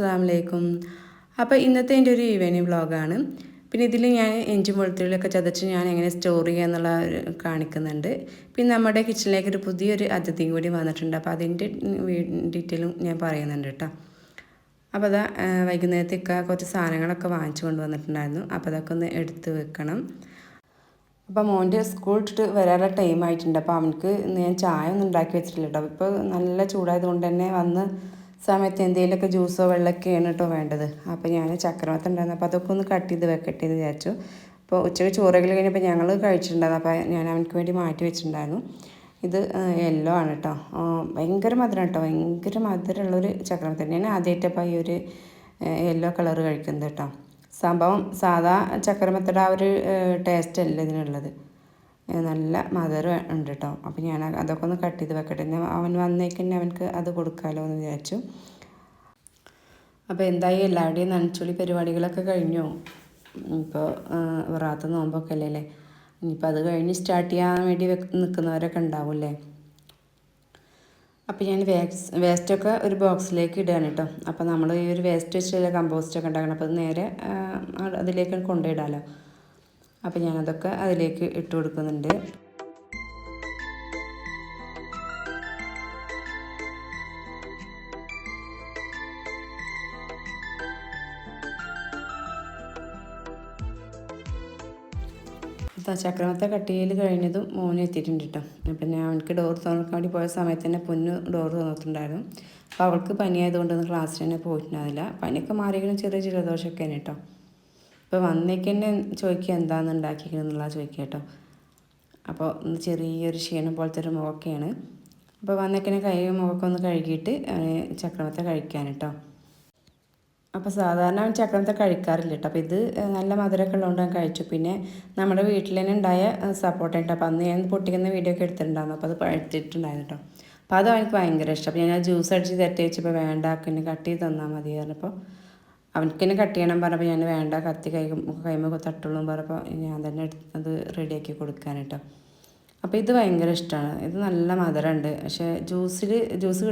അസ്സാം വലൈക്കും അപ്പോൾ ഇന്നത്തെ എന്റെ ഒരു ഈവനിങ് വ്ളോഗാണ് പിന്നെ ഇതിൽ ഞാൻ എഞ്ചും വെളുത്തുള്ളിയൊക്കെ ചതച്ച് ഞാൻ എങ്ങനെ സ്റ്റോർ ചെയ്യുക എന്നുള്ള കാണിക്കുന്നുണ്ട്. പിന്നെ നമ്മുടെ കിച്ചണിലേക്ക് ഒരു പുതിയൊരു അതിഥിയും കൂടി വന്നിട്ടുണ്ട്. അപ്പോൾ അതിന്റെ ഡീറ്റെയിലും ഞാൻ പറയുന്നുണ്ട് കേട്ടോ. അപ്പോൾ അതാ വൈകുന്നേരത്തേക്ക് കുറച്ച് സാധനങ്ങളൊക്കെ വാങ്ങിച്ചു കൊണ്ടുവന്നിട്ടുണ്ടായിരുന്നു. അപ്പോൾ അതൊക്കെ ഒന്ന് എടുത്ത് വെക്കണം. അപ്പോൾ മോന്റെ സ്കൂൾ ഇട്ടിട്ട് വരാനുള്ള ടൈം ആയിട്ടുണ്ട്. അപ്പോൾ അവനക്ക് ഞാൻ ചായ ഒന്നും ഉണ്ടാക്കി വെച്ചിട്ടില്ല കേട്ടോ. ഇപ്പോൾ നല്ല ചൂടായതുകൊണ്ട് തന്നെ വന്ന് സമയത്ത് എന്തെങ്കിലുമൊക്കെ ജ്യൂസോ വെള്ളമൊക്കെയാണ് കേട്ടോ വേണ്ടത്. അപ്പോൾ ഞാൻ ചക്രമത്ത ഉണ്ടായിരുന്നു. അപ്പോൾ അതൊക്കെ ഒന്ന് കട്ട് ചെയ്ത് വെക്കട്ടെ എന്ന് വിചാരിച്ചു. അപ്പോൾ ഉച്ചയ്ക്ക് ചോറൊക്കെ കഴിഞ്ഞപ്പോൾ ഞങ്ങൾ കഴിച്ചിട്ടുണ്ടായിരുന്നു. അപ്പോൾ ഞാൻ അവനക്ക് വേണ്ടി മാറ്റി വെച്ചിട്ടുണ്ടായിരുന്നു. ഇത് യെല്ലോ ആണ് കേട്ടോ ഭയങ്കര മധുരം കേട്ടോ ഭയങ്കര മധുരമുള്ളൊരു ചക്രമത്ത ഞാൻ ആദ്യമായിട്ടപ്പോൾ ഈ ഒരു യെല്ലോ കളർ കഴിക്കുന്നത് കേട്ടോ സംഭവം സാധാ ചക്രമത്തയുടെ ആ ഒരു ടേസ്റ്റ് അല്ല ഇതിനുള്ളത്. നല്ല മധുരം ഉണ്ട് കേട്ടോ അപ്പോൾ ഞാൻ അതൊക്കെ ഒന്ന് കട്ട് ചെയ്ത് വെക്കട്ടെ. അവൻ വന്നേക്ക് തന്നെ അവനക്ക് അത് കൊടുക്കാമല്ലോ എന്ന് വിചാരിച്ചു. അപ്പോൾ എന്തായി? എല്ലാവരുടെയും നനച്ചുള്ളി പരിപാടികളൊക്കെ കഴിഞ്ഞു. ഇപ്പോൾ വറാത്ത നോമ്പൊക്കെ അല്ലേ അല്ലേ? ഇനിയിപ്പോൾ അത് കഴിഞ്ഞ് സ്റ്റാർട്ട് ചെയ്യാൻ വേണ്ടി നിൽക്കുന്നവരൊക്കെ ഉണ്ടാവില്ലേ അപ്പോൾ ഞാൻ വേസ്റ്റ് വേസ്റ്റൊക്കെ ഒരു ബോക്സിലേക്ക് ഇടുകയാണ് കേട്ടോ. അപ്പോൾ നമ്മൾ ഈ ഒരു വേസ്റ്റ് വെച്ചിട്ടുള്ള കമ്പോസ്റ്റൊക്കെ ഉണ്ടാക്കണം. അപ്പോൾ അത് നേരെ അതിലേക്ക് കൊണ്ടുപോയിടാമല്ലോ അപ്പോൾ ഞാനതൊക്കെ അതിലേക്ക് ഇട്ട് കൊടുക്കുന്നുണ്ട്. ചക്രമത്തെ കട്ടിയിൽ കഴിഞ്ഞതും മോന് എത്തിയിട്ടുണ്ട് കേട്ടോ അപ്പം ഞാൻ അവനക്ക് ഡോർ തുറക്കാൻ വേണ്ടി പോയ സമയത്ത് തന്നെ പൊന്നു ഡോർ തുറന്നിട്ടുണ്ടായിരുന്നു. അപ്പോൾ അവൾക്ക് പനിയായതുകൊണ്ട് ഒന്ന് ക്ലാസ്സിൽ തന്നെ പോയിട്ടുണ്ടാവില്ല പനിയൊക്കെ മാറിയെങ്കിലും ചെറിയ ജലദോഷമൊക്കെ തന്നെ കേട്ടോ ഇപ്പോൾ വന്നേക്ക് തന്നെ ചോദിക്കുക എന്താണെന്ന് ഉണ്ടാക്കിയിരിക്കണമെന്നുള്ള ചോദിക്കുക കേട്ടോ. അപ്പോൾ ഒന്ന് ചെറിയൊരു ക്ഷീണം പോലത്തെ ഒരു മുഖമൊക്കെയാണ്. അപ്പോൾ വന്നേക്കനെ കൈ മുഖമൊക്കെ ഒന്ന് കഴുകിയിട്ട് ചക്രമത്തെ കഴിക്കാൻ കേട്ടോ. അപ്പോൾ സാധാരണ ചക്രമത്തെ കഴിക്കാറില്ല കേട്ടോ. അപ്പോൾ ഇത് നല്ല മധുരമൊക്കെ ഉള്ളതുകൊണ്ട് ഞാൻ കഴിച്ചു. പിന്നെ നമ്മുടെ വീട്ടിൽ തന്നെ ഉണ്ടായ സപ്പോർട്ട് കേട്ടോ അപ്പോൾ അന്ന് ഞാൻ പൊട്ടിക്കുന്ന വീഡിയോ ഒക്കെ എടുത്തിട്ടുണ്ടായിരുന്നു. അപ്പോൾ അത് പഴുത്തിട്ടുണ്ടായിരുന്നു കേട്ടോ. അപ്പോൾ അത് എനിക്ക് ഭയങ്കര ഇഷ്ടം. അപ്പോൾ ഞാൻ ജ്യൂസ് അടിച്ച് തെറ്റി വെച്ചപ്പോൾ വേണ്ട പിന്നെ കട്ട് ചെയ്ത് തന്നാൽ മതി പറഞ്ഞപ്പോൾ അവനക്ക് തന്നെ കട്ട് ചെയ്യണം പറഞ്ഞപ്പോൾ ഞാൻ വേണ്ട കത്തി കൈ കൈമ തട്ടുള്ളൂ പറഞ്ഞപ്പോൾ ഞാൻ തന്നെ അത് റെഡിയാക്കി കൊടുക്കാൻ കേട്ടോ അപ്പോൾ ഇത് ഭയങ്കര ഇഷ്ടമാണ് ഇത് നല്ല മധുരമുണ്ട് പക്ഷേ ജ്യൂസിൽ ജ്യൂസ്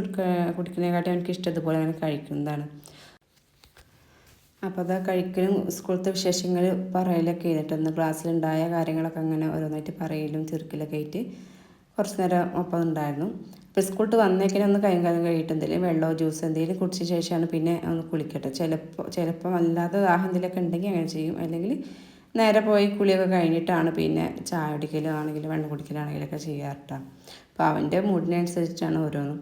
കുടിക്കുന്നതിനെക്കാട്ടി എനിക്ക് ഇഷ്ടം ഇതുപോലെ അങ്ങനെ കഴിക്കുന്നതാണ്. അപ്പോൾ അത് കഴിക്കലും സ്കൂളത്തെ വിശേഷങ്ങൾ പറയലൊക്കെ ചെയ്തിട്ട് ഒന്ന് ക്ലാസ്സിലുണ്ടായ കാര്യങ്ങളൊക്കെ അങ്ങനെ ഓരോന്നായിട്ട് പറയലും ചെറുക്കലൊക്കെ ആയിട്ട് കുറച്ച് നേരം ഒപ്പം ഉണ്ടായിരുന്നു. സ്കൂളിട്ട് വന്നേക്കിനെ ഒന്ന് കൈ കാലം കഴിയിട്ട് എന്തെങ്കിലും വെള്ളമോ ജ്യൂസ് എന്തെങ്കിലും കുടിച്ച ശേഷമാണ് പിന്നെ ഒന്ന് കുളിക്കട്ടെ. ചിലപ്പോൾ ചിലപ്പോൾ അല്ലാതെ ദാഹം എന്തെങ്കിലുമൊക്കെ ഉണ്ടെങ്കിൽ അങ്ങനെ ചെയ്യും. അല്ലെങ്കിൽ നേരെ പോയി കുളിയൊക്കെ കഴിഞ്ഞിട്ടാണ് പിന്നെ ചായ കുടിക്കലോ ആണെങ്കിലും വെള്ളം കുടിക്കലാണെങ്കിലൊക്കെ ചെയ്യാറുട്ടോ. അപ്പോൾ അവന്റെ മൂഡിനനുസരിച്ചാണ് ഓരോന്നും.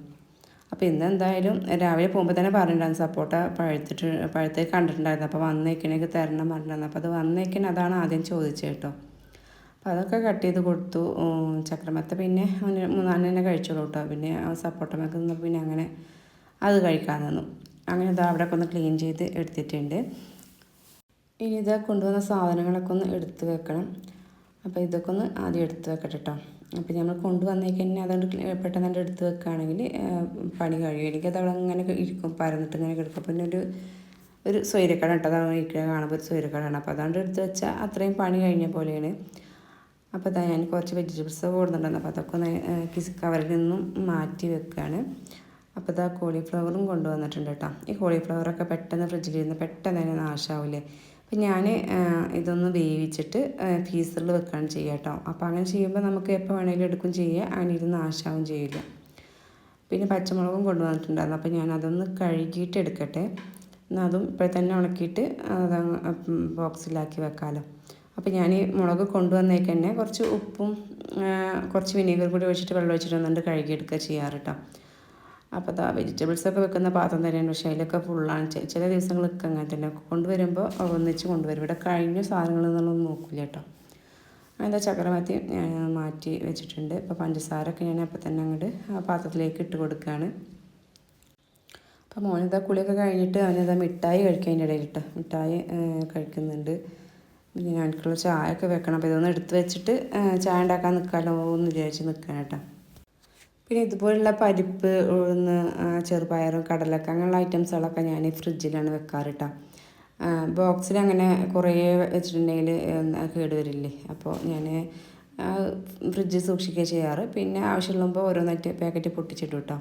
അപ്പോൾ ഇന്ന് എന്തായാലും രാവിലെ പോകുമ്പോൾ തന്നെ പറഞ്ഞിട്ടുണ്ടായിരുന്നു സപ്പോർട്ട പഴുത്തിട്ട് പഴുത്തേക്ക് കണ്ടിട്ടുണ്ടായിരുന്നു. അപ്പോൾ വന്നേക്കണേക്ക് തരണം പറഞ്ഞിട്ടുണ്ടായിരുന്നു. അപ്പോൾ അത് വന്നേക്കണേ അതാണ് ആദ്യം ചോദിച്ചത് കേട്ടോ. അതൊക്കെ കട്ട് ചെയ്ത് കൊടുത്തു. ചക്രമത്ത പിന്നെ മൂന്നാലിനെ തന്നെ കഴിച്ചോളൂ കേട്ടോ പിന്നെ സപ്പോട്ടമൊക്കെ നിന്ന് പിന്നെ അങ്ങനെ അത് കഴിക്കാൻ നിന്നു. അങ്ങനെ ഇതാ അവിടെ ഒന്ന് ക്ലീൻ ചെയ്ത് എടുത്തിട്ടുണ്ട്. ഇനി ഇത് കൊണ്ടുവന്ന സാധനങ്ങളൊക്കെ ഒന്ന് എടുത്ത് വെക്കണം. അപ്പോൾ ഇതൊക്കെ ഒന്ന് ആദ്യം എടുത്ത് വെക്കട്ടെ കേട്ടോ അപ്പോൾ നമ്മൾ കൊണ്ടുവന്നേക്ക് തന്നെ അതുകൊണ്ട് പെട്ടെന്ന് തന്നെ എടുത്ത് വെക്കുകയാണെങ്കിൽ പണി കഴിയും. എനിക്ക് അത് അവിടെ ഇങ്ങനെ ഇരിക്കും പരന്നിട്ട് ഇങ്ങനെ കിടക്കും. പിന്നെ ഒരു ഒരു സ്വൈരക്കട കേട്ടോ അതാണ് ഇരിക്കുക കാണുമ്പോൾ ഒരു സ്വൈരക്കടാണ് അപ്പോൾ അതുകൊണ്ട് എടുത്ത് വെച്ചാൽ അത്രയും പണി കഴിഞ്ഞ പോലെയാണ്. അപ്പോൾ അതാ ഞാൻ കുറച്ച് വെജിറ്റബിൾസ് കൊടുത്തിട്ടുണ്ടായിരുന്നു. അപ്പോൾ അതൊക്കെ ഒന്ന് കവറിൽ നിന്നും മാറ്റി വെക്കുകയാണ്. അപ്പോൾ ഇതാ കോളിഫ്ലവറും കൊണ്ടുവന്നിട്ടുണ്ട് കേട്ടോ. ഈ കോളിഫ്ലവറൊക്കെ പെട്ടെന്ന് ഫ്രിഡ്ജിലിരുന്ന് പെട്ടെന്ന് തന്നെ നാശമാവില്ലേ അപ്പം ഞാൻ ഇതൊന്ന് വേവിച്ചിട്ട് ഫീസറിൽ വെക്കുകയാണ് ചെയ്യുക കേട്ടോ. അപ്പോൾ അങ്ങനെ ചെയ്യുമ്പോൾ നമുക്ക് എപ്പോൾ വേണമെങ്കിലും എടുക്കും ചെയ്യുക. അങ്ങനെ ഇരുന്ന് നാശാവും ചെയ്യില്ല. പിന്നെ പച്ചമുളകും കൊണ്ടുവന്നിട്ടുണ്ടായിരുന്നു. അപ്പോൾ ഞാൻ അതൊന്ന് കഴുകിയിട്ട് എടുക്കട്ടെ. എന്നാൽ അതും ഇപ്പോൾ തന്നെ ഉണക്കിയിട്ട് അത് ബോക്സിലാക്കി വെക്കാമല്ലോ അപ്പോൾ ഞാൻ ഈ മുളക് കൊണ്ടുവന്നേക്ക് തന്നെ കുറച്ച് ഉപ്പും കുറച്ച് വിനീഗർ കൂടി ഒഴിച്ചിട്ട് വെള്ളം ഒഴിച്ചിട്ട് ഒന്നുകൊണ്ട് കഴുകിയെടുക്കുക ചെയ്യാറ് കേട്ടോ അപ്പോൾ അതാ വെജിറ്റബിൾസൊക്കെ വെക്കുന്ന പാത്രം തന്നെയാണ്. പക്ഷേ അതിലൊക്കെ ഫുള്ളാണ് ചില ദിവസങ്ങളൊക്കെ അങ്ങനെ തന്നെ. കൊണ്ടുവരുമ്പോൾ ഒന്നിച്ച് കൊണ്ടുവരും. ഇവിടെ കഴിഞ്ഞ സാധനങ്ങൾ എന്നുള്ളത് നോക്കില്ല കേട്ടോ. അതിന്റെ ചക്രമാറ്റി മാറ്റി വെച്ചിട്ടുണ്ട്. ഇപ്പോൾ പഞ്ചസാരൊക്കെ ഞാൻ അപ്പോൾ തന്നെ അങ്ങോട്ട് ആ പാത്രത്തിലേക്ക് ഇട്ട് കൊടുക്കുകയാണ് അപ്പോൾ മോനിതാ കുളിയൊക്കെ കഴിഞ്ഞിട്ട് അവനിതാ മിഠായി കഴിക്കാൻ ഇടയിലിട്ട്. മിഠായി കഴിക്കുന്നുണ്ട്. പിന്നെ എനിക്കുള്ള ചായ ഒക്കെ വെക്കണം. അപ്പോൾ ഇതൊന്ന് എടുത്ത് വെച്ചിട്ട് ചായ ഉണ്ടാക്കാൻ നിൽക്കാമല്ലോ എന്ന് വിചാരിച്ച് നിൽക്കണം കേട്ടോ. പിന്നെ ഇതുപോലുള്ള പരിപ്പ് ഉഴുന്ന് ചെറുപയറും കടലൊക്കെ അങ്ങനെയുള്ള ഐറ്റംസുകളൊക്കെ ഞാൻ ഫ്രിഡ്ജിലാണ് വെക്കാറ് കേട്ടോ. ബോക്സിൽ അങ്ങനെ കുറേ വെച്ചിട്ടുണ്ടെങ്കിൽ കേടുവരില്ലേ അപ്പോൾ ഞാൻ ഫ്രിഡ്ജിൽ സൂക്ഷിക്കുക ചെയ്യാറ്. പിന്നെ ആവശ്യമുള്ളപ്പോൾ ഓരോന്നായിട്ട് പാക്കറ്റ് പൊട്ടിച്ചിട്ടു കേട്ടോ.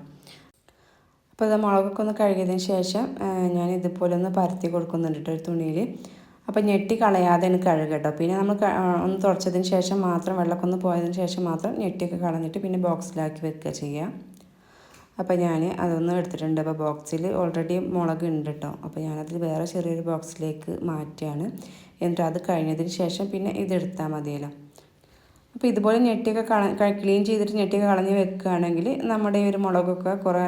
അപ്പോൾ ഇത് മുളകൊക്കെ ഒന്ന് കഴുകിയതിന് ശേഷം ഞാൻ ഇതുപോലെ ഒന്ന് പരത്തി കൊടുക്കുന്നുണ്ട് കേട്ടോ ഒരു തുണിയിൽ അപ്പോൾ ഞെട്ടി കളയാതെ എനിക്ക് കഴുകട്ടോ കേട്ടോ. പിന്നെ നമ്മൾ ഒന്ന് തുടച്ചതിന് ശേഷം മാത്രം വെള്ളക്കൊന്ന് പോയതിന് ശേഷം മാത്രം ഞെട്ടിയൊക്കെ കളഞ്ഞിട്ട് പിന്നെ ബോക്സിലാക്കി വെക്കുക ചെയ്യുക അപ്പോൾ ഞാൻ അതൊന്ന് എടുത്തിട്ടുണ്ട്. അപ്പോൾ ബോക്സിൽ ഓൾറെഡി മുളക് ഉണ്ട് കേട്ടോ അപ്പോൾ ഞാനതിൽ വേറെ ചെറിയൊരു ബോക്സിലേക്ക് മാറ്റുകയാണ് എന്നിട്ട് അത് കഴിഞ്ഞതിന് ശേഷം പിന്നെ ഇതെടുത്താൽ മതിയല്ലോ. അപ്പോൾ ഇതുപോലെ ഞെട്ടിയൊക്കെ കള ക്ലീൻ ചെയ്തിട്ട് ഞെട്ടിയൊക്കെ കളഞ്ഞ് വെക്കുകയാണെങ്കിൽ നമ്മുടെ ഈ ഒരു മുളകൊക്കെ കുറേ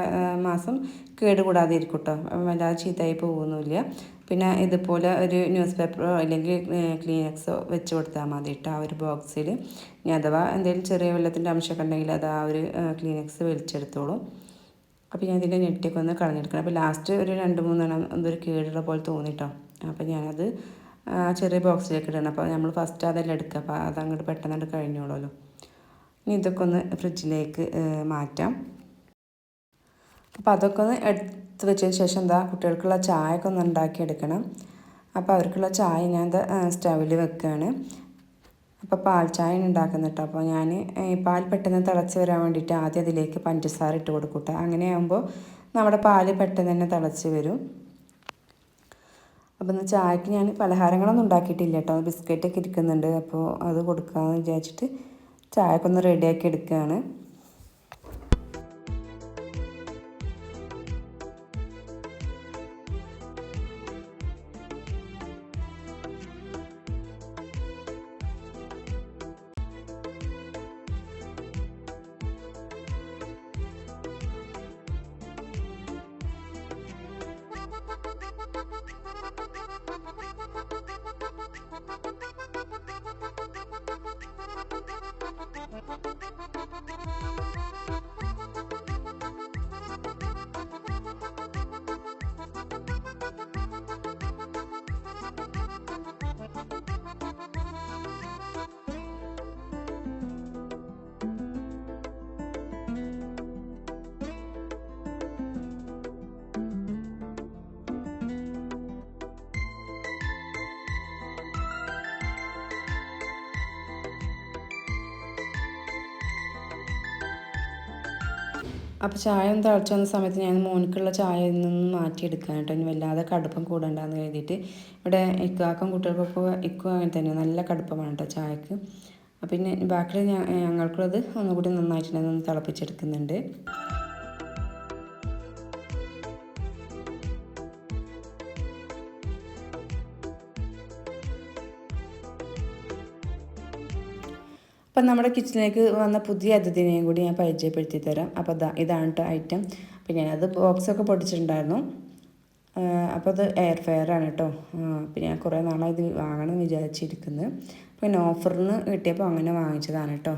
മാസം കേടുകൂടാതെ ഇരിക്കും കേട്ടോ വല്ലാതെ ചീത്തയായി പോകുന്നില്ല പിന്നെ ഇതുപോലെ ഒരു ന്യൂസ് പേപ്പറോ അല്ലെങ്കിൽ ക്ലീനക്സോ വെച്ച് കൊടുത്താൽ മതി കേട്ടോ ആ ഒരു ബോക്സിൽ ഇനി അഥവാ എന്തെങ്കിലും ചെറിയ വെള്ളത്തിന്റെ അംശമൊക്കെ ഉണ്ടെങ്കിൽ അത് ആ ഒരു ക്ലീനക്സ് വലിച്ചെടുത്തോളും. അപ്പോൾ ഞാൻ ഇതിന്റെ നെറ്റൊക്കെ ഒന്ന് കളഞ്ഞെടുക്കണം. അപ്പോൾ ലാസ്റ്റ് ഒരു രണ്ട് മൂന്നെണ്ണം എന്തൊരു കേടുള്ള പോലെ തോന്നിട്ടോ. അപ്പോൾ ഞാനത് ചെറിയ ബോക്സിലേക്ക് ഇടണം. അപ്പോൾ നമ്മൾ ഫസ്റ്റ് അതെല്ലാം എടുക്കുക. അപ്പോൾ അതങ്ങോട്ട് പെട്ടെന്ന് കഴിഞ്ഞോളൂല്ലോ ഇനി ഇതൊക്കെ ഒന്ന് ഫ്രിഡ്ജിലേക്ക് മാറ്റാം. അപ്പോൾ അതൊക്കെ ഒന്ന് എടുത്ത് വെച്ചതിന് ശേഷം എന്താ കുട്ടികൾക്കുള്ള ചായയൊക്കെ ഒന്ന് ഉണ്ടാക്കിയെടുക്കണം അപ്പോൾ അവർക്കുള്ള ചായ ഞാൻ സ്റ്റവിൽ വെക്കുകയാണ് അപ്പോൾ പാൽ ചായ ഉണ്ടാക്കുന്ന കേട്ടോ അപ്പോൾ ഞാൻ പാൽ പെട്ടെന്ന് തിളച്ച് വരാൻ വേണ്ടിയിട്ട് ആദ്യം അതിലേക്ക് പഞ്ചസാര ഇട്ട് കൊടുക്കൂട്ടെ അങ്ങനെയാകുമ്പോൾ നമ്മുടെ പാൽ പെട്ടെന്ന് തന്നെ തിളച്ച് വരും. അപ്പോൾ എന്നാൽ ചായക്ക് ഞാൻ പലഹാരങ്ങളൊന്നും ഉണ്ടാക്കിയിട്ടില്ല കേട്ടോ ബിസ്ക്കറ്റൊക്കെ ഇരിക്കുന്നുണ്ട്. അപ്പോൾ അത് കൊടുക്കാമെന്ന് വിചാരിച്ചിട്ട് ചായക്കൊന്ന് റെഡിയാക്കി എടുക്കുകയാണ് അപ്പോൾ ചായ ഒന്ന് തിളച്ച് വന്ന സമയത്ത് ഞാൻ മോനിക്കുള്ള ചായ നിന്ന് മാറ്റിയെടുക്കാൻ കേട്ടോ. ഇനി വല്ലാതെ കടുപ്പം കൂടണ്ടെന്ന് കരുതിയിട്ട് ഇവിടെ ഇക്കാക്കും കുട്ടികൾക്കൊക്കെ ഇക്കും അങ്ങനെ തന്നെ. നല്ല കടുപ്പമാണ് കേട്ടോ ചായക്ക്. പിന്നെ ബാക്കിൽ ഞങ്ങൾക്കുള്ളത് ഒന്നുകൂടി നന്നായിട്ട് ഒന്ന് തിളപ്പിച്ചെടുക്കുന്നുണ്ട്. അപ്പം നമ്മുടെ കിച്ചണിലേക്ക് വന്ന പുതിയ അതിഥിനെയും കൂടി ഞാൻ പരിചയപ്പെടുത്തി തരാം. അപ്പോൾ ഇതാണ് ഐറ്റം അപ്പം ഞാനത് ബോക്സൊക്കെ പൊടിച്ചിട്ടുണ്ടായിരുന്നു അപ്പോൾ അത് എയർ ഫെയർ ആണ് കേട്ടോ അപ്പം ഞാൻ കുറേ നാളായി ഇത് വാങ്ങണം എന്ന് വിചാരിച്ചിരിക്കുന്നത് പിന്നെ ഓഫറിന് കിട്ടിയപ്പോൾ അങ്ങനെ വാങ്ങിച്ചതാണ് കേട്ടോ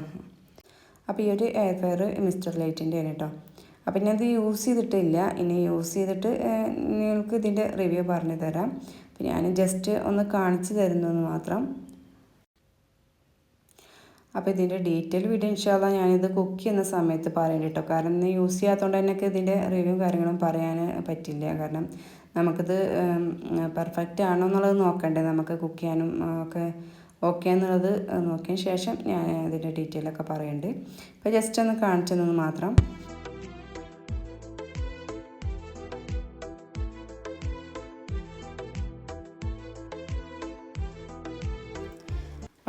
അപ്പോൾ ഈ ഒരു എയർ ഫെയർ മിസ്റ്റർ ലൈറ്റിന്റെ ആണ് കേട്ടോ അപ്പം ഞാനത് യൂസ് ചെയ്തിട്ടില്ല. ഇനി യൂസ് ചെയ്തിട്ട് നിങ്ങൾക്ക് ഇതിന്റെ റിവ്യൂ പറഞ്ഞു തരാം. അപ്പം ഞാൻ ജസ്റ്റ് ഒന്ന് കാണിച്ചു തരുന്നു മാത്രം. അപ്പോൾ ഇതിന്റെ ഡീറ്റെയിൽ വീഡിയോ ഇൻഷാല്ല ഞാനിത് കുക്ക് ചെയ്യുന്ന സമയത്ത് പറയാൻ കേട്ടോ കാരണം ഇന്ന് യൂസ് ചെയ്യാത്തതുകൊണ്ട് തന്നെ ഇതിന്റെ റിവ്യൂ കാര്യങ്ങളും പറയാൻ പറ്റില്ല. കാരണം നമുക്കിത് പെർഫെക്റ്റ് ആണോ എന്നുള്ളത് നോക്കണ്ടേ. നമുക്ക് കുക്ക് ചെയ്യാനും ഒക്കെ ഓക്കെ എന്നുള്ളത് നോക്കിയതിന് ശേഷം ഞാൻ ഇതിന്റെ ഡീറ്റെയിലൊക്കെ പറയുന്നുണ്ട് ഇപ്പോൾ ജസ്റ്റ് ഒന്ന് കാണിച്ചു തന്നത് മാത്രം.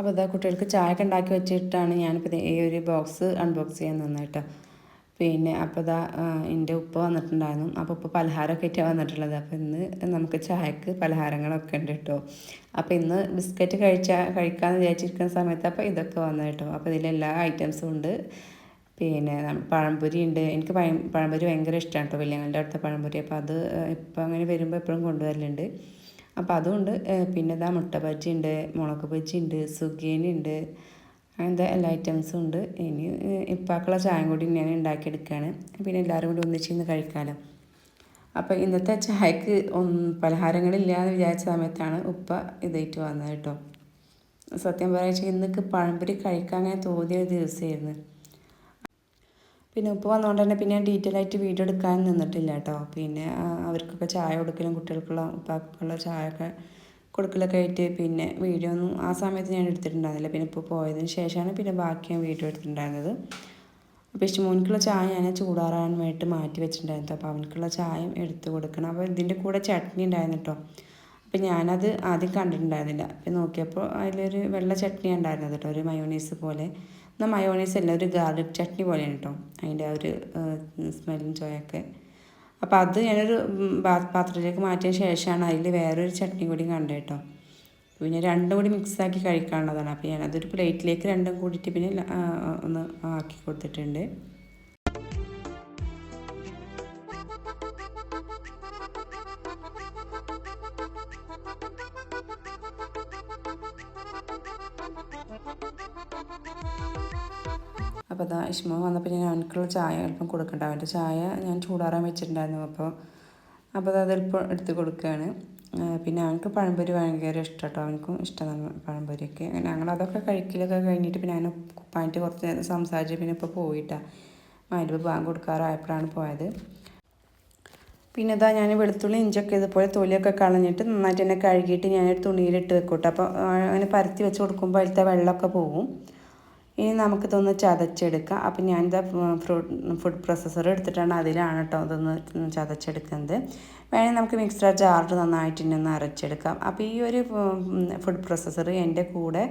അപ്പോൾ ഇതാ കുട്ടികൾക്ക് ചായ ഒക്കെ ഉണ്ടാക്കി വെച്ചിട്ടാണ് ഞാനിപ്പോൾ ഈ ഒരു ബോക്സ് അൺബോക്സ് ചെയ്യാൻ നിന്നിട്ട് പിന്നെ അപ്പോൾ ഇതാ എന്റെ ഉപ്പ വന്നിട്ടുണ്ടായിരുന്നു. അപ്പോൾ ഉപ്പ പലഹാരമൊക്കെ ആയിട്ടാണ് വന്നിട്ടുള്ളത്. അപ്പോൾ ഇന്ന് നമുക്ക് ചായക്ക് പലഹാരങ്ങളൊക്കെ ഉണ്ട് കേട്ടോ അപ്പോൾ ഇന്ന് ബിസ്ക്കറ്റ് കഴിച്ചാൽ കഴിക്കാമെന്ന് വിചാരിച്ചിരിക്കുന്ന സമയത്ത് അപ്പോൾ ഇതൊക്കെ വന്നു കേട്ടോ അപ്പോൾ ഇതിലെല്ലാ ഐറ്റംസും ഉണ്ട്. പിന്നെ പഴംപൊരി ഉണ്ട്. എനിക്ക് പഴം പഴംപൊരി ഭയങ്കര ഇഷ്ടമാണ് കേട്ടോ വലിയങ്ങളുടെ അടുത്ത പഴംപൊരി. അപ്പോൾ അത് ഇപ്പം അങ്ങനെ വരുമ്പോൾ എപ്പോഴും കൊണ്ടുവരലുണ്ട്. അപ്പോൾ അതുകൊണ്ട് പിന്നെ ഇതാ മുട്ട ബജ്ജി ഉണ്ട് മുളക് ബജ്ജി ഉണ്ട് സുഗിയനി ഉണ്ട് അങ്ങനത്തെ എല്ലാ ഐറ്റംസും ഉണ്ട്. ഇനി ഇപ്പാക്കുള്ള ചായം കൂടി ഞാൻ ഉണ്ടാക്കിയെടുക്കുകയാണ് പിന്നെ എല്ലാവരും കൂടി ഒന്നിച്ചിരുന്ന് കഴിക്കാമല്ലോ അപ്പോൾ ഇന്നത്തെ ചായക്ക് പലഹാരങ്ങളില്ലാന്ന് വിചാരിച്ച സമയത്താണ് ഉപ്പ ഇതായിട്ട് വന്നത് കേട്ടോ. സത്യം പറയുക ഇന്നൊക്കെ പഴംപൊരി കഴിക്കാൻ അങ്ങനെ തോന്നിയ ദിവസമായിരുന്നു. പിന്നെ ഉപ്പ് വന്നുകൊണ്ട് തന്നെ പിന്നെ ഡീറ്റെയിൽ ആയിട്ട് വീഡിയോ എടുക്കാൻ നിന്നിട്ടില്ല കേട്ടോ. പിന്നെ അവർക്കൊക്കെ ചായ കൊടുക്കലും കുട്ടികൾക്കുള്ള ഉപ്പാക്കുള്ള ചായ ഒക്കെ കൊടുക്കലൊക്കെ ആയിട്ട് പിന്നെ വീഡിയോ ഒന്നും ആ സമയത്ത് ഞാൻ എടുത്തിട്ടുണ്ടായിരുന്നില്ല. പിന്നെ ഇപ്പോൾ പോയതിന് ശേഷമാണ് പിന്നെ ബാക്കി ഞാൻ വീഡിയോ എടുത്തിട്ടുണ്ടായിരുന്നത്. അപ്പോൾ ഇഷ്ടമോനിക്കുള്ള ചായ ഞാൻ ചൂടാറാൻ വേണ്ടിയിട്ട് മാറ്റി വെച്ചിട്ടുണ്ടായിരുന്നു. അപ്പോൾ അവനക്കുള്ള ചായയും എടുത്ത് കൊടുക്കണം. അപ്പോൾ ഇതിന്റെ കൂടെ ചട്നി ഉണ്ടായിരുന്നു കേട്ടോ. അപ്പോൾ ഞാനത് ആദ്യം കണ്ടിട്ടുണ്ടായിരുന്നില്ല. അപ്പോൾ നോക്കിയപ്പോൾ അതിലൊരു വെള്ള ചട്നി ഉണ്ടായിരുന്നത് കേട്ടോ. ഒരു മയോണീസ് പോലെ. എന്നാൽ മയോണീസ് അല്ല ഒരു ഗാർലിക് ചട്നി പോലെയാണ് കേട്ടോ അതിന്റെ ആ ഒരു സ്മെല്ലും ചോയൊക്കെ അപ്പോൾ അത് ഞാനൊരു പാത്രത്തിലേക്ക് മാറ്റിയ ശേഷമാണ് അതിൽ വേറൊരു ചട്നി കൂടി കണ്ടത് കേട്ടോ പിന്നെ രണ്ടും കൂടി മിക്സാക്കി കഴിക്കാനുള്ളതാണ്. അപ്പോൾ ഞാനതൊരു പ്ലേറ്റിലേക്ക് രണ്ടും കൂടിയിട്ട് പിന്നെ ഒന്ന് ആക്കി കൊടുത്തിട്ടുണ്ട്. ഇഷ്മ വന്നപ്പോൾ ഞാൻ അവനക്കുള്ള ചായ അല്പം കൊടുക്കണ്ട അവന്റെ ചായ ഞാൻ ചൂടാറാൻ വെച്ചിട്ടുണ്ടായിരുന്നു അപ്പോൾ അപ്പോൾ അത് അല്പം എടുത്ത് കൊടുക്കുകയാണ്. പിന്നെ അവനക്ക് പഴംപൊരി ഭയങ്കര ഇഷ്ടം കേട്ടോ അവനക്കും ഇഷ്ടമാണ് പഴംപൊരിയൊക്കെ. അങ്ങനെ ഞങ്ങൾ അതൊക്കെ കഴിക്കലൊക്കെ കഴിഞ്ഞിട്ട് പിന്നെ അവനെ കുപ്പായിട്ട് കുറച്ച് നേരം സംസാരിച്ച് പിന്നെ ഇപ്പോൾ പോയിട്ടാണ് മരുവ് ബാങ്ക് കൊടുക്കാറായപ്പോഴാണ് പോയത്. പിന്നെ ഇതാ ഞാൻ വെളുത്തുള്ളി ഇഞ്ചൊക്കെ ഇതുപോലെ തൊലിയൊക്കെ കളഞ്ഞിട്ട് നന്നായിട്ട് തന്നെ കഴുകിയിട്ട് ഞാനൊരു തുണിയിലിട്ട് വെക്കൂട്ടോ. അപ്പോൾ അങ്ങനെ പരത്തി വെച്ച് കൊടുക്കുമ്പോൾ അതിലത്തെ വെള്ളമൊക്കെ പോകും. ഇനി നമുക്കിതൊന്ന് ചതച്ചെടുക്കാം. അപ്പം ഞാനിത് ഫ്രൂട്ട് ഫുഡ് പ്രോസസ്സർ എടുത്തിട്ടാണ് അതിലാണ് കേട്ടോ ഇതൊന്ന് ചതച്ചെടുക്കുന്നത്. വേണമെങ്കിൽ നമുക്ക് മിക്സർ ജാറിൽ നന്നായിട്ട് തന്നെ ഒന്ന് അരച്ചെടുക്കാം. അപ്പോൾ ഈ ഒരു ഫുഡ് പ്രോസസ്സർ എന്റെ കൂടെ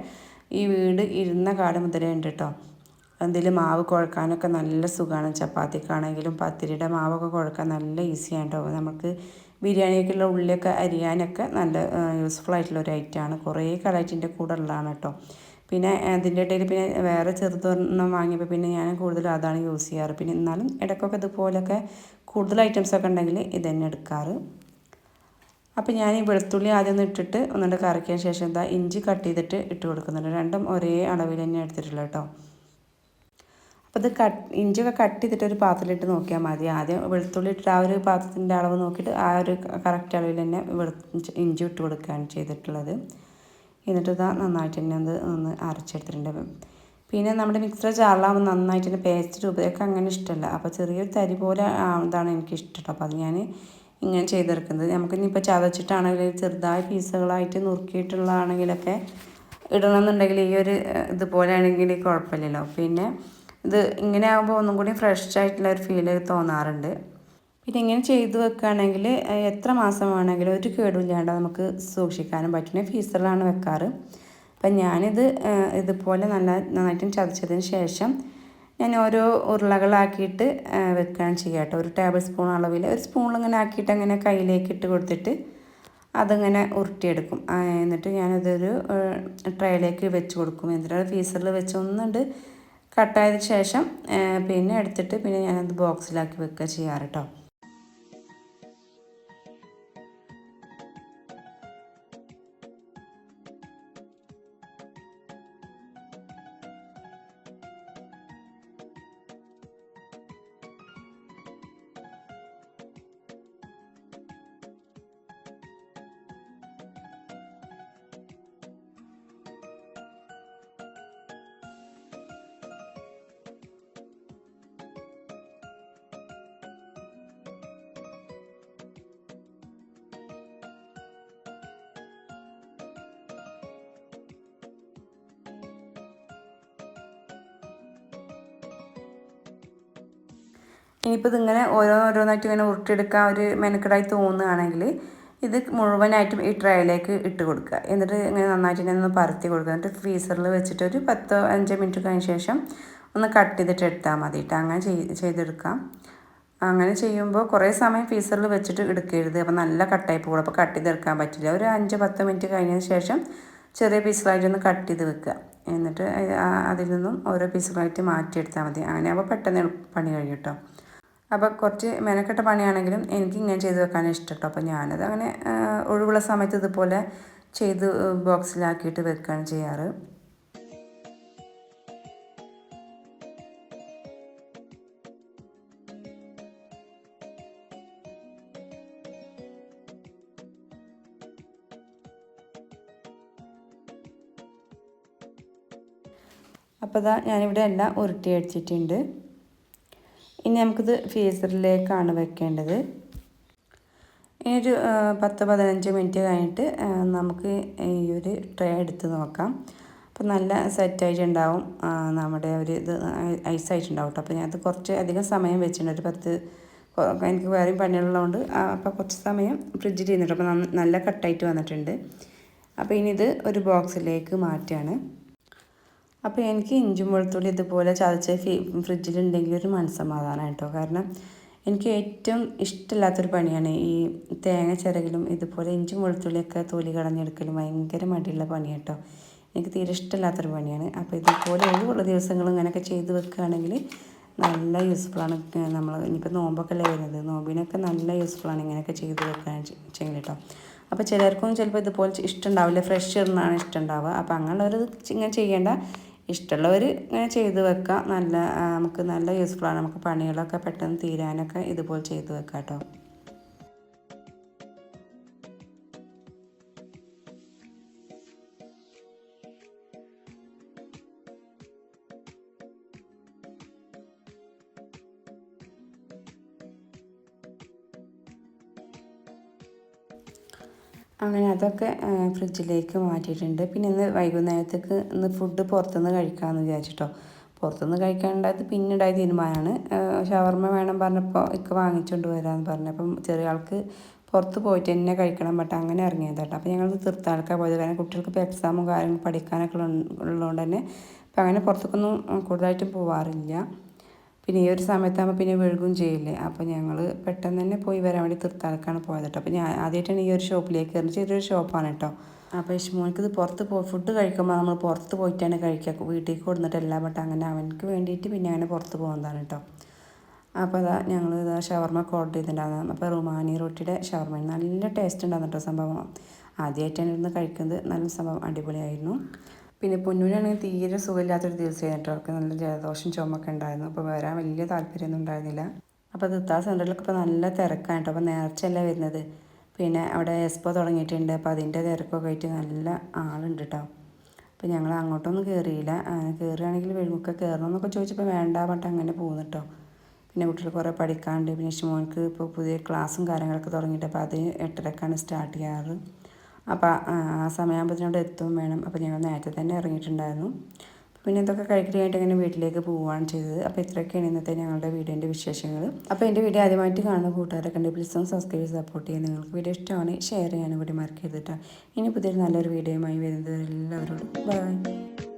ഈ വീട് ഇരുന്ന കാട് മുതലേ ഉണ്ട് കേട്ടോ എന്തെങ്കിലും മാവ് കുഴക്കാനൊക്കെ നല്ല സുഖമാണ് ചപ്പാത്തിക്കാണെങ്കിലും പത്തിരിയുടെ മാവൊക്കെ കുഴക്കാൻ നല്ല ഈസിയാണ് കേട്ടോ നമുക്ക് ബിരിയാണിയൊക്കെയുള്ള ഉള്ളിയൊക്കെ അരിയാനൊക്കെ നല്ല യൂസ്ഫുൾ ആയിട്ടുള്ള ഒരു ഐറ്റമാണ് കുറേ കാലമായിട്ട് കൂടെ ഉള്ളതാണ് കേട്ടോ പിന്നെ അതിന്റെ ഇടയിൽ പിന്നെ വേറെ ചെറുതൊരെണ്ണം വാങ്ങിയപ്പോൾ പിന്നെ ഞാൻ കൂടുതലും അതാണ് യൂസ് ചെയ്യാറ്. പിന്നെ എന്നാലും ഇടയ്ക്കൊക്കെ ഇതുപോലൊക്കെ കൂടുതൽ ഐറ്റംസ് ഒക്കെ ഉണ്ടെങ്കിൽ ഇത് തന്നെ എടുക്കാറ്. അപ്പോൾ ഞാൻ ഈ വെളുത്തുള്ളി ആദ്യം ഒന്ന് ഇട്ടിട്ട് ഒന്നുകൊണ്ട് കറക്കിയ ശേഷം എന്താ ഇഞ്ചി കട്ട് ചെയ്തിട്ട് ഇട്ട് കൊടുക്കുന്നുണ്ട്. രണ്ടും ഒരേ അളവിൽ തന്നെ എടുത്തിട്ടുള്ളൂ കേട്ടോ. അപ്പോൾ ഇത് കട്ട് ഇഞ്ചിയൊക്കെ കട്ട് ചെയ്തിട്ട് ഒരു പാത്രത്തിലിട്ട് നോക്കിയാൽ മതി. ആദ്യം വെളുത്തുള്ളി ഇട്ടിട്ട് ആ ഒരു പാത്രത്തിന്റെ അളവ് നോക്കിയിട്ട് ആ ഒരു കറക്റ്റ് അളവിൽ തന്നെ വെളു ഇഞ്ചി ഇട്ട് കൊടുക്കുകയാണ് ചെയ്തിട്ടുള്ളത്. എന്നിട്ട് ഇതാ നന്നായിട്ട് തന്നെ അത് ഒന്ന് അരച്ചെടുത്തിട്ടുണ്ട്. പിന്നെ നമ്മുടെ മിക്സർ ജാറിലാകുമ്പോൾ നന്നായിട്ട് തന്നെ പേസ്റ്റ് രൂപയൊക്കെ അങ്ങനെ ഇഷ്ടമല്ല അപ്പോൾ ചെറിയൊരു തരി പോലെ ഇതാണ് എനിക്ക് ഇഷ്ടം അപ്പോൾ അത് ഞാൻ ഇങ്ങനെ ചെയ്തെടുക്കുന്നത്. നമുക്ക് ഇനിയിപ്പോൾ ചതച്ചിട്ടാണെങ്കിൽ ചെറുതായ പീസുകളായിട്ട് നുറുക്കിയിട്ടുള്ളതാണെങ്കിലൊക്കെ ഇടണമെന്നുണ്ടെങ്കിൽ ഈ ഒരു ഇതുപോലെ ആണെങ്കിൽ കുഴപ്പമില്ലല്ലോ. പിന്നെ ഇത് ഇങ്ങനെ ആകുമ്പോൾ ഒന്നും കൂടി ഫ്രഷ് ആയിട്ടുള്ള ഒരു ഫീൽ തോന്നാറുണ്ട്. പിന്നെ ഇങ്ങനെ ചെയ്തു വെക്കുകയാണെങ്കിൽ എത്ര മാസം വേണമെങ്കിലും ഒരു കേടുമില്ലാണ്ട് നമുക്ക് സൂക്ഷിക്കാനും പറ്റുന്ന ഫീസറിലാണ് വെക്കാറ്. അപ്പം ഞാനിത് ഇതുപോലെ നല്ല നന്നായിട്ടും ചതച്ചതിന് ശേഷം ഞാൻ ഓരോ ഉരുളകളാക്കിയിട്ട് വെക്കുകയാണ് ചെയ്യുക കേട്ടോ. ഒരു ടേബിൾ സ്പൂൺ അളവിൽ ഒരു സ്പൂണിൽ ഇങ്ങനെ ആക്കിയിട്ട് അങ്ങനെ കയ്യിലേക്ക് ഇട്ട് കൊടുത്തിട്ട് അതിങ്ങനെ ഉരുട്ടിയെടുക്കും. എന്നിട്ട് ഞാനതൊരു ട്രേയിലേക്ക് വെച്ച് കൊടുക്കും. എന്നിട്ട് ഫീസറിൽ വെച്ച് ഒന്നുണ്ട് കട്ടായതിന് ശേഷം പിന്നെ എടുത്തിട്ട് പിന്നെ ഞാനത് ബോക്സിലാക്കി വെക്കുക ചെയ്യാറ് കേട്ടോ. ഇനിയിപ്പോൾ ഇതിങ്ങനെ ഓരോന്നോരോന്നായിട്ട് ഇങ്ങനെ ഉരുട്ടിയെടുക്കാൻ ഒരു മെനക്കെടായി തോന്നുകയാണെങ്കിൽ ഇത് മുഴുവനായിട്ടും ഈ ട്രേയിലേക്ക് ഇട്ട് കൊടുക്കുക. എന്നിട്ട് ഇങ്ങനെ നന്നായിട്ട് ഒന്ന് പരത്തി കൊടുക്കുക. എന്നിട്ട് ഫ്രീസറിൽ വെച്ചിട്ട് ഒരു പത്തോ അഞ്ചോ മിനിറ്റ് കഴിഞ്ഞ ശേഷം ഒന്ന് കട്ട് ചെയ്തിട്ട് എടുത്താൽ മതി കേട്ടോ. അങ്ങനെ ചെയ്തെടുക്കാം. അങ്ങനെ ചെയ്യുമ്പോൾ കുറേ സമയം ഫ്രീസറിൽ വെച്ചിട്ട് എടുക്കരുത്. അപ്പോൾ നല്ല കട്ടായി പോകും. അപ്പോൾ കട്ട് ചെയ്തെടുക്കാൻ പറ്റില്ല. ഒരു അഞ്ച് പത്ത് മിനിറ്റ് കഴിഞ്ഞതിന് ശേഷം ചെറിയ പീസുകളായിട്ടൊന്ന് കട്ട് ചെയ്ത് വെക്കുക. എന്നിട്ട് അതിൽ നിന്നും ഓരോ പീസുകളായിട്ട് മാറ്റിയെടുത്താൽ മതി. അങ്ങനെ അപ്പോൾ പെട്ടെന്ന് പണി കഴിയും കേട്ടോ. അപ്പോൾ കുറച്ച് മെനക്കെട്ട പണിയാണെങ്കിലും എനിക്ക് ഇങ്ങനെ ചെയ്ത് വെക്കാൻ ഇഷ്ടം കേട്ടോ അപ്പോൾ ഞാനത് അങ്ങനെ ഒഴിവുള്ള സമയത്ത് ഇതുപോലെ ചെയ്ത് ബോക്സിലാക്കിയിട്ട് വെക്കുകയാണ് ചെയ്യാറ്. അപ്പോൾ ഇതാ ഞാനിവിടെ എല്ലാം ഉരുട്ടി അടിച്ചിട്ടുണ്ട്. ഇനി നമുക്കിത് ഫീസറിലേക്കാണ് വെക്കേണ്ടത്. ഇനി ഒരു പത്ത് പതിനഞ്ച് മിനിറ്റ് കഴിഞ്ഞിട്ട് നമുക്ക് ഈ ഒരു ട്രേ എടുത്ത് നോക്കാം. അപ്പോൾ നല്ല സെറ്റായിട്ടുണ്ടാവും നമ്മുടെ ഒരു ഇത് ഐസായിട്ടുണ്ടാവും അപ്പോൾ ഞാനത് കുറച്ച് അധികം സമയം വെച്ചിട്ടുണ്ട്. ഒരു പത്ത് എനിക്ക് വേറെയും പണികളുള്ളതുകൊണ്ട് അപ്പോൾ കുറച്ച് സമയം ഫ്രിഡ്ജിൽ ഇരുന്നിട്ട് അപ്പോൾ നല്ല കട്ടായിട്ട് വന്നിട്ടുണ്ട്. അപ്പോൾ ഇനി ഇത് ഒരു ബോക്സിലേക്ക് മാറ്റുകയാണ്. അപ്പോൾ എനിക്ക് ഇഞ്ചും വെളുത്തുള്ളി ഇതുപോലെ ചതച്ച് ഫ്രിഡ്ജിലുണ്ടെങ്കിൽ ഒരു മനസ്സമാധാനം കേട്ടോ കാരണം എനിക്ക് ഏറ്റവും ഇഷ്ടമില്ലാത്തൊരു പണിയാണ് ഈ തേങ്ങ ചിറകിലും ഇതുപോലെ ഇഞ്ചും വെളുത്തുള്ളിയൊക്കെ തൊലി കളഞ്ഞെടുക്കലും ഭയങ്കര മടിയുള്ള പണിയാണ് കേട്ടോ എനിക്ക് തീരെ ഇഷ്ടമില്ലാത്തൊരു പണിയാണ്. അപ്പോൾ ഇതുപോലെ ഒഴിവുള്ള ദിവസങ്ങൾ ഇങ്ങനെയൊക്കെ ചെയ്ത് വെക്കുകയാണെങ്കിൽ നല്ല യൂസ്ഫുള്ളാണ് നമ്മൾ ഇനിയിപ്പോൾ നോമ്പൊക്കെ അല്ലേ വരുന്നത്. നോമ്പിനൊക്കെ നല്ല യൂസ്ഫുള്ളാണ് ഇങ്ങനെയൊക്കെ ചെയ്ത് ചെയ്യുന്നത് കേട്ടോ. അപ്പോൾ ചിലർക്കും ചിലപ്പോൾ ഇതുപോലെ ഇഷ്ടമുണ്ടാവില്ല ഫ്രഷ് ഇടുന്നതാണ് ഇഷ്ടമുണ്ടാവുക അപ്പോൾ അങ്ങനെയുള്ളവർ ഇങ്ങനെ ചെയ്യേണ്ട ഇഷ്ടമുള്ളവർ ഇങ്ങനെ ചെയ്ത് വെക്കാം. നല്ല നമുക്ക് നല്ല യൂസ്ഫുൾ ആണ്. നമുക്ക് പണികളൊക്കെ പെട്ടെന്ന് തീരാനൊക്കെ ഇതുപോലെ ചെയ്ത് വെക്കാം കേട്ടോ അങ്ങനെ അതൊക്കെ ഫ്രിഡ്ജിലേക്ക് മാറ്റിയിട്ടുണ്ട്. പിന്നെ ഇന്ന് വൈകുന്നേരത്തേക്ക് ഇന്ന് ഫുഡ് പുറത്തുനിന്ന് കഴിക്കാമെന്ന് വിചാരിച്ചിട്ടോ. പുറത്തുനിന്ന് കഴിക്കാനുണ്ടായത് പിന്നീടായ തീരുമാനമാണ്. ഷവർമ്മ വേണം പറഞ്ഞപ്പോൾ ഇക്ക് വാങ്ങിച്ചുകൊണ്ട് വരാമെന്ന് പറഞ്ഞപ്പം ചെറിയ ആൾക്ക് പുറത്ത് പോയിട്ട് തന്നെ കഴിക്കണം ബട്ട് അങ്ങനെ ഇറങ്ങിയത് കേട്ടോ. അപ്പോൾ ഞങ്ങൾ തീർത്ഥാടക്കാൻ പോയത്. കാരണം കുട്ടികൾക്ക് ഇപ്പോൾ എക്സാമും കാര്യങ്ങളും പഠിക്കാനൊക്കെ ഉള്ളതുകൊണ്ട് തന്നെ അപ്പം അങ്ങനെ പുറത്തേക്കൊന്നും കൂടുതലായിട്ടും പോവാറില്ല. പിന്നെ ഈ ഒരു സമയത്താകുമ്പോൾ പിന്നെ വെഴുകും ചെയ്യില്ലേ? അപ്പോൾ ഞങ്ങൾ പെട്ടെന്ന് തന്നെ പോയി വരാൻ വേണ്ടി തൃത്താലക്കാണ് പോയത് കേട്ടോ. അപ്പോൾ ഞാൻ ആദ്യമായിട്ടാണ് ഈ ഒരു ഷോപ്പിലേക്ക് കയറുന്നത്. ചെറിയൊരു ഷോപ്പാണ് കേട്ടോ. അപ്പോൾ ഇഷ്മോനിക്ക് പുറത്ത് പോ ഫുഡ് കഴിക്കുമ്പോൾ നമ്മൾ പുറത്ത് പോയിട്ടാണ് കഴിക്കുക. വീട്ടിലേക്ക് കൊടുത്തിട്ടല്ല ബട്ട് അങ്ങനെ അവനക്ക് വേണ്ടിയിട്ട് പിന്നെ അങ്ങനെ പുറത്ത് പോകുന്നതാണ് കേട്ടോ. അപ്പോൾ അതാ ഞങ്ങൾ ഇതാ ഷവർമ ഓർഡർ ചെയ്തിട്ടുണ്ടായിരുന്നു. അപ്പോൾ റുമാനി റൊട്ടിയുടെ ഷവർമ. നല്ല ടേസ്റ്റ് ഉണ്ടായിരുന്നു കേട്ടോ സംഭവം. ആദ്യമായിട്ടാണ് ഇരുന്ന് കഴിക്കുന്നത്. നല്ല സംഭവം. അടിപൊളിയായിരുന്നു. പിന്നെ പൊന്നൂരാണെങ്കിൽ തീരെ സുഖമില്ലാത്തൊരു ദിവസമായിരുന്നു കേട്ടോ. അവർക്ക് നല്ല ജലദോഷം ചുമക്കെ ഉണ്ടായിരുന്നു. അപ്പോൾ വരാൻ വലിയ താല്പര്യമൊന്നും ഉണ്ടായിരുന്നില്ല. അപ്പോൾ ദത്താ സെന്ററിലൊക്കെ ഇപ്പോൾ നല്ല തിരക്കാണ് കേട്ടോ. അപ്പോൾ നേർച്ചയല്ല വരുന്നത്. പിന്നെ അവിടെ എക്സ്പോ തുടങ്ങിയിട്ടുണ്ട്. അപ്പോൾ അതിന്റെ തിരക്കൊക്കെ ആയിട്ട് നല്ല ആളുണ്ട് കേട്ടോ. അപ്പോൾ ഞങ്ങൾ അങ്ങോട്ടൊന്നും കയറിയില്ല. കയറുകയാണെങ്കിൽ വെഴുമുക്കെ കയറണം എന്നൊക്കെ ചോദിച്ചപ്പോൾ വേണ്ട പറഞ്ഞിട്ട് അങ്ങനെ പോകുന്നു കേട്ടോ. പിന്നെ കുട്ടികൾ കുറേ പഠിക്കാണ്ട്. പിന്നെ ഇഷ്ടമോനിക്ക് ഇപ്പോൾ പുതിയ ക്ലാസ്സും കാര്യങ്ങളൊക്കെ തുടങ്ങിയിട്ട് അപ്പോൾ അത് എട്ടരക്കാണ് സ്റ്റാർട്ട് ചെയ്യാറ്. അപ്പോൾ ആ ആ അവിടെ എത്തും വേണം. അപ്പോൾ ഞങ്ങൾ നേരത്തെ തന്നെ ഇറങ്ങിയിട്ടുണ്ടായിരുന്നു. പിന്നെ ഇതൊക്കെ കഴിഞ്ഞിട്ട് ഇങ്ങനെ വീട്ടിലേക്ക് പോവുകയാണ് ചെയ്തത്. അപ്പോൾ ഇത്രയൊക്കെയാണ് ഇന്നത്തെ ഞങ്ങളുടെ വീഡിയോന്റെ വിശേഷങ്ങൾ അപ്പോൾ എന്റെ വീഡിയോ ആദ്യമായിട്ട് കാണുന്ന കൂട്ടുകാരൊക്കെ ഉണ്ട് പ്ലീസ് ഒന്ന് സബ്സ്ക്രൈബ് ചെയ്ത് സപ്പോർട്ട് ചെയ്യാൻ നിങ്ങൾക്ക് വീഡിയോ ഇഷ്ടമാണ് ഷെയർ ചെയ്യാനും കൂടി മാർക്ക് ചെയ്തിട്ടാണ് ഇനി പുതിയൊരു നല്ലൊരു വീഡിയോയുമായി വരുന്നത് എല്ലാവരോടും ബൈ